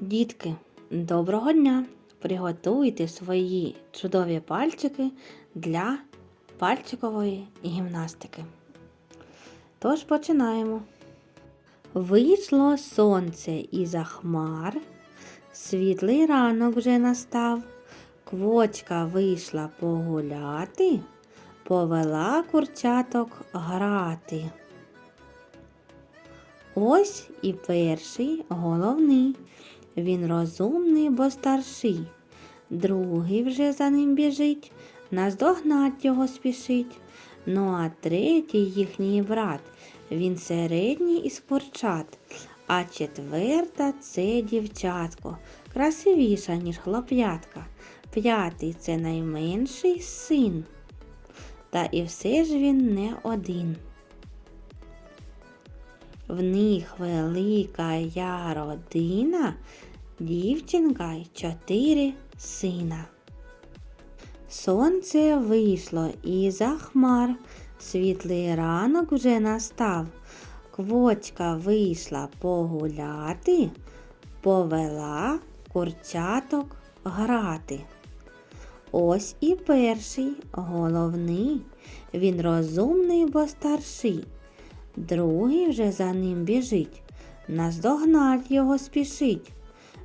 Дітки, доброго дня! Приготуйте свої чудові пальчики для пальчикової гімнастики. Тож починаємо. Вийшло сонце із хмар, світлий ранок вже настав, квочка вийшла погуляти, повела курчаток грати. Ось і перший головний. Він розумний, бо старший. Другий вже за ним біжить, наздогнать його спішить. Ну а третій їхній брат, він середній із курчат, а четверта це дівчатко, красивіша, ніж хлоп'ятка. П'ятий це найменший син. Та і все ж він не один. В них велика я родина, дівчинка й чотири сина. Сонце вийшло із-за хмар, світлий ранок вже настав. Квочка вийшла погуляти, повела курчаток грати. Ось і перший головний, він розумний, бо старший. Другий вже за ним біжить, наздогнать його спішить.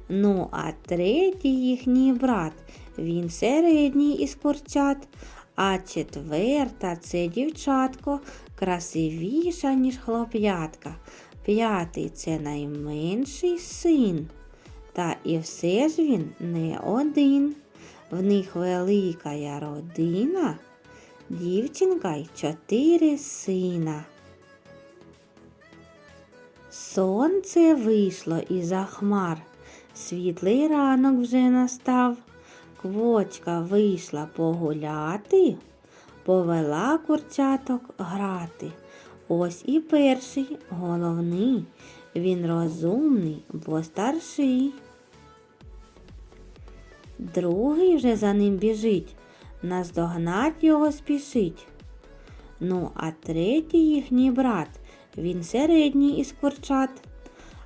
Ну, а третій їхній брат, він середній із курчат, а четверта це дівчатко, красивіша, ніж хлоп'ятка. П'ятий це найменший син. Та і все ж він не один. В них велика родина, дівчинка й чотири сина. Сонце вийшло із-за хмар, світлий ранок вже настав. Квочка вийшла погуляти, повела курчаток грати. Ось і перший головний, він розумний, бо старший. Другий вже за ним біжить, наздогнать його спішить. Ну, а третій їхній брат, він середній із курчат.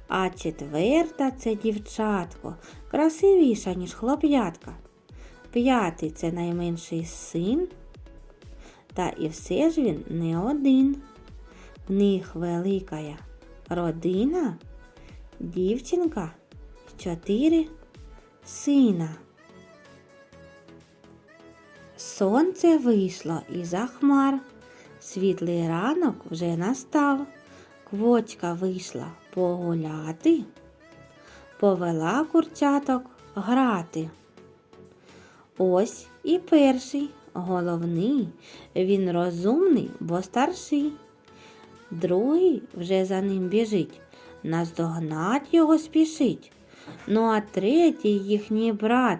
А четверта це дівчатко, красивіша, ніж хлоп'ятка. П'ятий це найменший син. Та і все ж він не один. В них велика родина, дівчинка, чотири сина. Сонце вийшло із-за хмар. Світлий ранок вже настав. Квочка вийшла погуляти, повела курчаток грати. Ось і перший головний, він розумний, бо старший. Другий вже за ним біжить, наздогнать його спішить. Ну а третій їхній брат,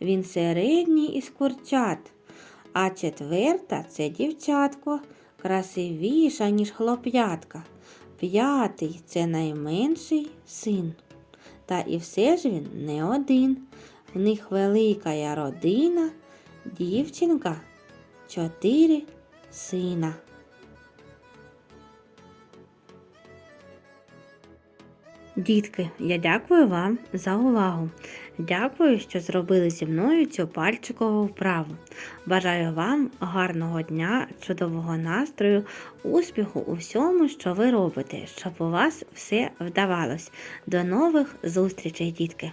він середній із курчат, а четверта це дівчатко, красивіша, ніж хлоп'ятка. П'ятий це найменший син. Та і все ж він не один. В них велика родина, дівчинка, чотири сина. Дітки, я дякую вам за увагу. Дякую, що зробили зі мною цю пальчикову вправу. Бажаю вам гарного дня, чудового настрою, успіху у всьому, що ви робите, щоб у вас все вдавалось. До нових зустрічей, дітки!